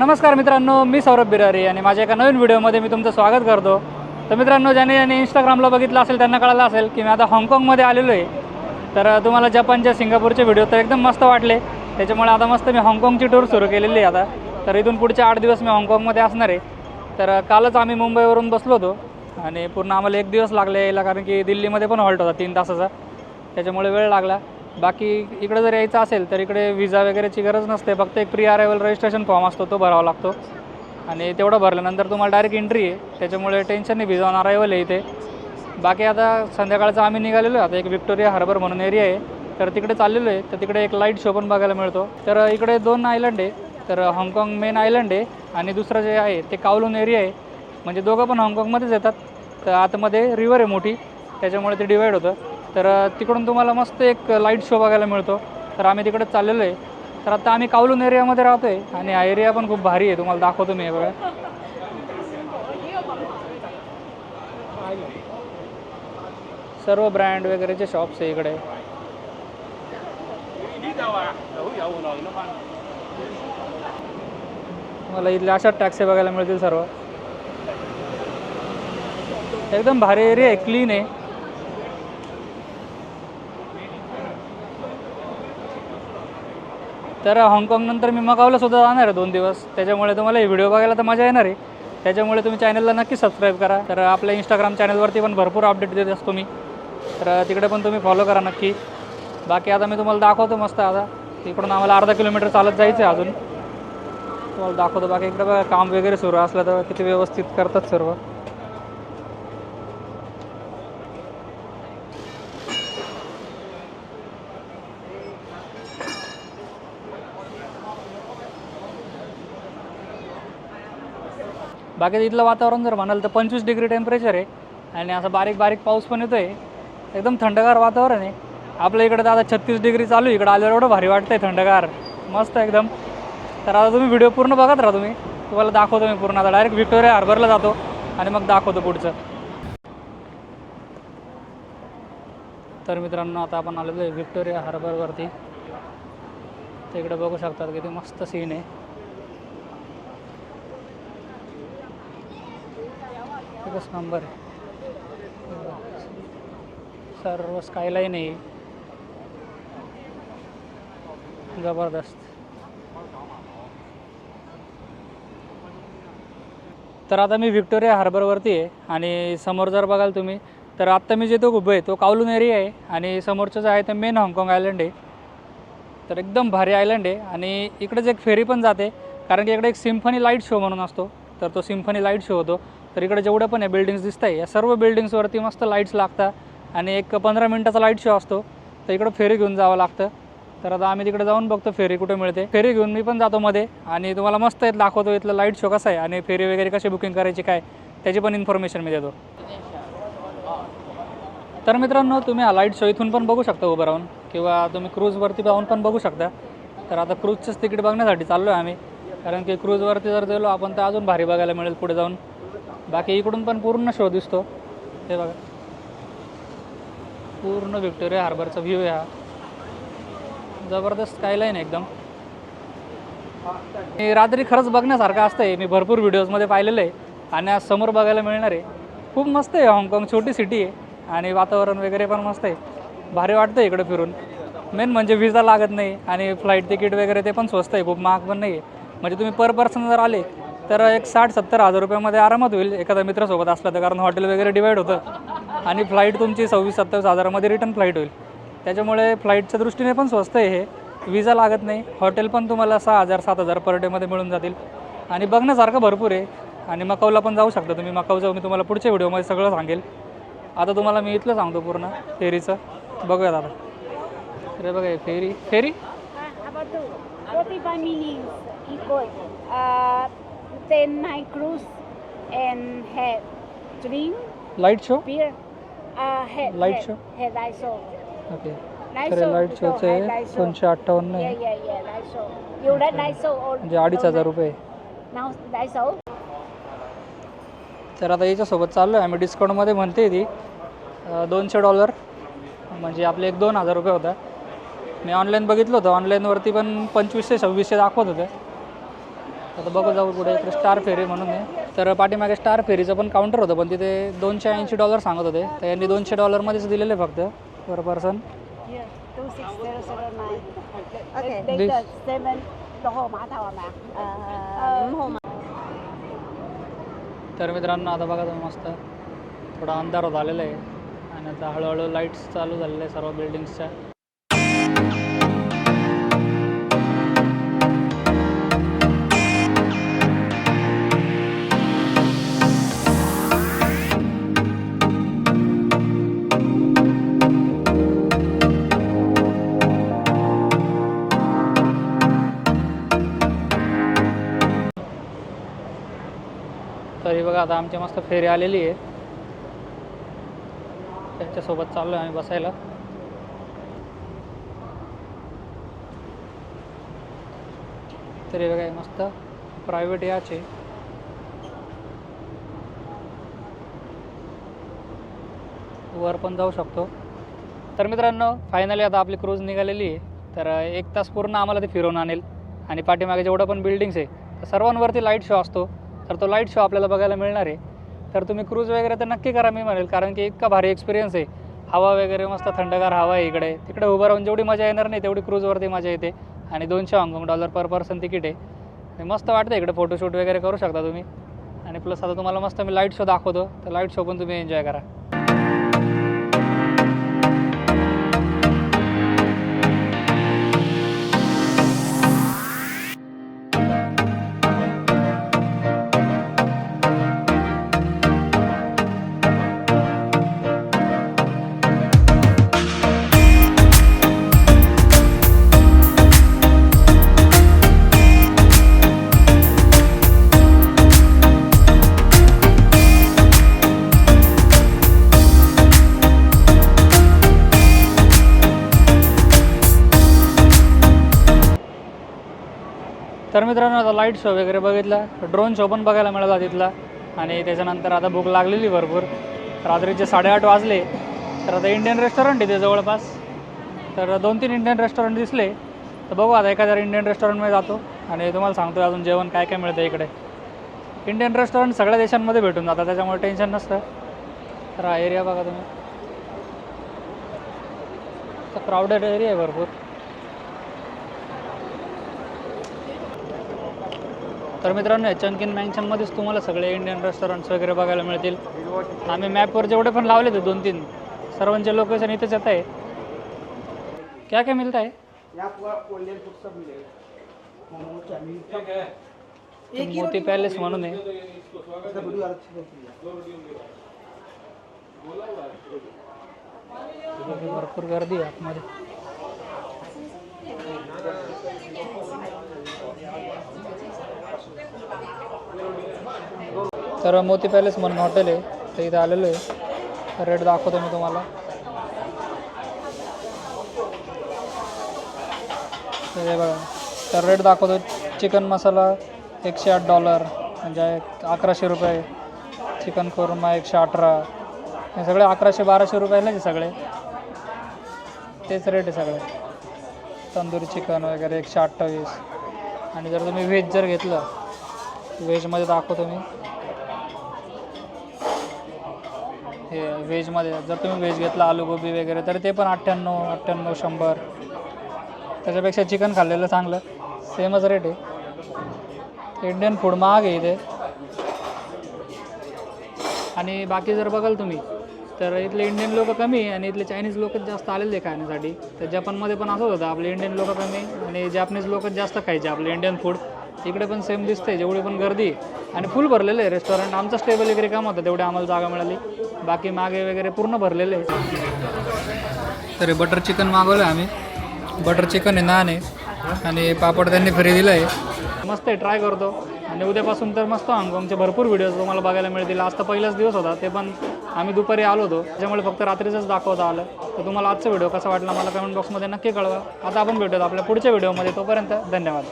नमस्कार मित्रांनो मी सौरभ बिरारी आणि माझ्या एका नवीन व्हिडिओमध्ये मी तुमचं स्वागत करतो. तर मित्रांनो ज्याने ज्याने इंस्टाग्रामला बघितलं असेल त्यांना कळालं असेल की मी आता हाँगकाँगमध्ये आलेलो आहे. तर तुम्हाला जपानच्या सिंगापूरचे व्हिडिओ तर एकदम मस्त वाटले. त्याच्यामुळे आता मस्त मी हाँगकाँगची टूर सुरू केलेली आहे आता. तर इथून पुढचे आठ दिवस मी हाँगकाँगमध्ये असणार आहे. तर कालच आम्ही मुंबईवरून बसलो होतो आणि पूर्ण आम्हाला एक दिवस लागले यायला कारण की दिल्लीमध्ये पण हॉल्ट होता तीन तासाचा. त्याच्यामुळे वेळ लागला. बाकी इकडे जर यायचं असेल तर इकडे व्हिजा वगैरेची गरज नसते. फक्त एक प्री अरायवल रजिस्ट्रेशन फॉर्म असतो तो भरावा लागतो. आणि तेवढं भरल्यानंतर तुम्हाला डायरेक्ट एंट्री आहे. त्याच्यामुळे टेन्शन नाही व्हिजा ऑन अरायवल आहे इथे. बाकी आता संध्याकाळचं आम्ही निघालेलो आहे. आता एक विक्टोरिया हार्बर म्हणून एरिया आहे. तर तिकडे चाललेलो आहे. तर तिकडे एक लाइट शो पण बघायला मिळतो. तर इकडे दोन आयलंड आहे. तर हाँगकाँग मेन आयलंड आहे आणि दुसरं जे आहे ते कावलून एरिया आहे. म्हणजे दोघं पण हाँगकाँगमध्येच येतात. तर आतमध्ये रिवर आहे मोठी. त्याच्यामुळे ते डिवाईड होतं. तर तिकडून तुम्हाला मस्त एक लाइट शो बघायला मिळतो. तर आम्ही तिकडे चाललेलो आहे. तर आता आम्ही कावलून एरियामध्ये राहतो आहे आणि हा एरिया पण खूप भारी आहे. तुम्हाला दाखवतो मी एवढं बघा. सर्व ब्रँड वगैरेचे शॉप्स आहे इकडे. मला इथल्या अशा टॅक्सी बघायला मिळतील सर्व. एकदम भारी एरिया आहे क्लीन आहे. तर हाँगकाँग नंतर मी मकावला सुद्धा जाणार आहे दोन दिवस. त्याच्यामुळे तुम्हाला हे व्हिडिओ बघायला तर मजा येणार आहे. त्याच्यामुळे तुम्ही चॅनलला नक्की सबस्क्राईब करा. तर आपल्या इंस्टाग्राम चॅनलवरती पण भरपूर अपडेट देत असतो मी. तर तिकडे पण तुम्ही फॉलो करा नक्की. बाकी आता मी तुम्हाला दाखवतो मस्त आता. तिकडून आम्हाला अर्धा किलोमीटर चालत जायचं आहे अजून. तुम्हाला दाखवतो. बाकी इकडे बघा काम वगैरे सुरू असलं तर किती व्यवस्थित करतात सर्व. बाकी इथलं वातावरण जर म्हणाल तर पंचवीस डिग्री टेम्परेचर आहे. आणि असं बारीक बारीक पाऊस पण येतो आहे एकदम थंडगार वातावरण आहे. आपल्या इकडं तर आता छत्तीस डिग्री चालू आहे. इकडं आल्यावर एवढं भारी वाटतं आहे थंडगार. मस्त एकदम. तर आता तुम्ही व्हिडिओ पूर्ण बघत राहा तुम्ही. तुम्हाला दाखवतो मी पूर्ण. आता डायरेक्ट व्हिक्टोरिया हार्बरला जातो. आणि मग दाखवतो पुढचं. तर मित्रांनो आता आपण आलेलो आहे व्हिक्टोरिया हार्बरवरती तर बघू शकतात किती मस्त सीन आहे. एकच नंबर आहे. सर्व स्कायलाईन आहे. जबरदस्त. तर आता मी व्हिक्टोरिया हार्बरवरती आहे आणि समोर जर बघाल तुम्ही तर आत्ता मी जिथं उभं आहे तो कावलून एरिया आहे आणि समोरचं जे आहे ते मेन हाँगकाँग आयलंड आहे. तर एकदम भारी आयलंड आहे आणि इकडेच एक फेरी पण जाते कारण की इकडे एक सिम्फनी लाइट शो म्हणून असतो. तर तो सिम्फनी लाइट शो होतो. तर इकडे जेवढं पण आहे बिल्डिंग्स दिसत आहे या सर्व बिल्डिंग्सवरती मस्त लाईट्स लागतात आणि एक पंधरा मिनटाचा लाइट शो असतो. तर इकडं फेरी घेऊन जावं लागतं. तर आता आम्ही तिकडे जाऊन बघतो फेरी कुठे मिळते. फेरी घेऊन मी पण जातो मध्ये आणि तुम्हाला मस्त येत दाखवतो इथलं लाइट शो कसा आहे आणि फेरी वगैरे कशी बुकिंग करायची काय त्याची पण इन्फॉर्मेशन मी देतो. तर मित्रांनो तुम्ही हा लाइट शो इथून पण बघू शकता उभं राहून किंवा तुम्ही क्रूजवरती जाऊन पण बघू शकता. तर आता क्रूजचंच तिकीट बघण्यासाठी चाललो आहे आम्ही. कारण की क्रूजवरती जर गेलो आपण तर अजून भारी बघायला मिळेल पुढे जाऊन. बाकी इकडून पण पूर्ण शो दिसतो. हे बघा. पूर्ण व्हिक्टोरिया हार्बरचा व्ह्यू आहे हा. जबरदस्त स्कायलाईन एकदम. हे रात्री खरंच बघण्यासारखं असतं आहे मी भरपूर व्हिडिओजमध्ये पाहिलेलं आहे. आणि आज समोर बघायला मिळणार आहे. खूप मस्त आहे हाँगकाँग छोटी सिटी आहे. आणि वातावरण वगैरे पण मस्त आहे. भारी वाटतं इकडं फिरून. मेन म्हणजे विजा लागत नाही. आणि फ्लाईट तिकीट वगैरे ते पण स्वस्त आहे. खूप महाग पण नाही आहे म्हणजे तुम्ही पर पर्सन जर आले तर एक साठ सत्तर हजार रुपयामध्ये आरामात होईल एखाद्या मित्रासोबत असला तर. कारण हॉटेल वगैरे डिवाईड होतं. आणि फ्लाईट तुमची सव्वीस सत्तावीस हजारामध्ये रिटर्न फ्लाईट होईल. त्याच्यामुळे फ्लाईटच्या दृष्टीने पण स्वस्त आहे हे. विजा लागत नाही. हॉटेल पण तुम्हाला सहा हजार सात हजार पर डेमध्ये मिळून जातील. आणि बघण्यासारखं भरपूर आहे. आणि मकाऊला पण जाऊ शकता तुम्ही. मकाऊ जाऊ मी तुम्हाला पुढच्या व्हिडिओमध्ये सगळं सांगेल. आता तुम्हाला मी इथलं सांगतो पूर्ण फेरीचं. बघूयात आता. अरे बघा ferry. Ferry? Ah, apa tu? 45 minutes ikut uh, 10 night cruise and have drink, light show beer. Uh, Light show? Have light show. Okay Light तर show. लाइट betul, शोचं. दोनशे अठ्ठावन्न Yeah, आहे yeah, yeah, light show. You like light show or म्हणजे अडीच हजार रुपये now light show? तर आता याच्यासोबत चाललो आहे आम्ही डिस्काउंटमध्ये म्हणते ती अं, दोनशे डॉलर म्हणजे आपले एक दोन हजार रुपये होता मी ऑनलाईन बघितलं होतं ऑनलाईनवरती पण पंचवीसशे सव्वीसशे दाखवत होतं आता बघू जाऊ पुढे. इकडे स्टार फेरी म्हणून आहे. तर पाठीमागे स्टार फेरीचं पण काउंटर होतं पण तिथे दोनशे ऐंशी डॉलर सांगत होते. तर यांनी दोनशे डॉलरमध्येच दिलेले फक्त. पर पर्सन mà. Uh, तर मित्रांनो आता बघा तुम्ही मस्त. थोडा अंधार होत आलेला आहे. आणि आता हळूहळू लाईट्स चालू झालेले आहे सर्व बिल्डिंग्सच्या तरी बघा आता आमची मस्त फेरी आलेली आहे. त्यांच्यासोबत चाललो आहे आम्ही बसायला. तरी बघा मस्त प्रायव्हेट याच. आहे वर पण जाऊ शकतो. तर मित्रांनो फायनली आता आपली क्रूज निघालेली आहे. तर एक तास पूर्ण आम्हाला ते फिरवून आणेल. आणि पाठीमागे जेवढं पण बिल्डिंग्स आहे तर सर्वांवरती लाइट शो असतो. तर तो लाइट शो आपल्याला बघायला मिळणार आहे. तर तुम्ही क्रूज वगैरे तर नक्की करा मी म्हणेल. कारण की इतका भारी एक्सपिरियन्स आहे. हवा वगैरे मस्त थंडगार हवा आहे इकडे. तिकडे उभं राहून जेवढी मजा येणार नाही तेवढी क्रूजवरती मजा येते. आणि दोनशे हाँगकाँग डॉलर पर पर्सन तिकीट आहे. मस्त वाटतं इकडे फोटोशूट वगैरे करू शकता तुम्ही. आणि प्लस आता तुम्हाला मस्त मी लाइट शो दाखवतो. तर लाइट शो पण तुम्ही एन्जॉय करा. लाइट शो वगैरे बघितला. ड्रोन शो पण बघायला मिळाला तिथला. आणि त्याच्यानंतर आता भूक लागलेली भरपूर. रात्रीचे साडेआठ वाजले. तर आता इंडियन रेस्टॉरंट इथे जवळपास. तर दोन तीन इंडियन रेस्टॉरंट दिसले. तर बघू आता एखाद्या इंडियन रेस्टॉरंटमध्ये जातो. आणि तुम्हाला सांगतो अजून जेवण काय काय मिळतं इकडे. इंडियन रेस्टॉरंट सगळ्या देशांमध्ये भेटून जातात त्याच्यामुळे टेन्शन नसतं. तर हा एरिया बघा तुम्ही. तर क्राऊडेड एरिया आहे भरपूर. तर मित्रांनो या चंकिन मॅन्शनमध्येच तुम्हाला सगळे इंडियन रेस्टॉरंट्स वगैरे बघायला मिळतील. आम्ही मॅपवर जेवढे पण लावले ते दोन तीन सर्वांचे लोकेशन इथेच येत आहे. क्या क्या मिळत आहे मोती पॅलेस म्हणून आहे. भरपूर गर्दी आहे आतमध्ये. तर मोती पॅलेस म्हणून हॉटेल आहे. तर इथं आलेलो आहे. रेट दाखवतो मी तुम्हाला. तर बघा. तर रेट दाखवतो. चिकन मसाला एकशे आठ डॉलर म्हणजे अकराशे रुपये. चिकन कोरमा एकशे अठरा. हे सगळे अकराशे बाराशे रुपयाला आहे सगळे. तेच रेट आहे सगळे. तंदुरी चिकन वगैरे एकशे अठ्ठावीस. आणि जर तुम्ही व्हेज जर घेतलं व्हेजमध्ये दाखवतो मी. हे व्हेजमध्ये जर तुम्ही व्हेज घेतला आलू गोबी वगैरे तर ते पण अठ्ठ्याण्णव अठ्ठ्याण्णव शंभर. त्याच्यापेक्षा चिकन खाल्लेलं चांगलं. सेमच रेट आहे. इंडियन फूड महाग आहे इथे. आणि बाकी जर बघाल तुम्ही तर इथले इंडियन लोक कमी आणि इथले चायनीज लोकच जास्त आलेले खाण्यासाठी. तर जपानमध्ये पण असंच होतं आपले इंडियन लोक कमी आणि जॅपनीज लोकच जास्त खायचे आपले इंडियन फूड इकडे पण सेम दिसते जेवढी पण गर्दी आणि फुल भरलेलं आहे रेस्टॉरंट आमचा स्टेबल वगैरे काम होतं तेवढी आम्हाला जागा मिळाली. बाकी मागे वगैरे पूर्ण भरलेले आहे तरी बटर चिकन मागवलं आम्ही. बटर चिकन आहे नान आहे. आणि पापड त्यांनी फ्री दिलं आहे मस्त आहे ट्राय करतो. आणि उद्यापासून तर मस्त हाँगकाँगचे भरपूर व्हिडिओज तुम्हाला बघायला मिळतील. आज तर पहिलाच दिवस होता ते पण आम्ही दुपारी आलो होतो. त्याच्यामुळे फक्त रात्रीचंच दाखवता आलं. तर तुम्हाला आजचा व्हिडिओ कसा वाटला मला कमेंट बॉक्समध्ये नक्की कळवा. आता आपण भेटूयात आपल्या पुढच्या व्हिडिओमध्ये तोपर्यंत धन्यवाद.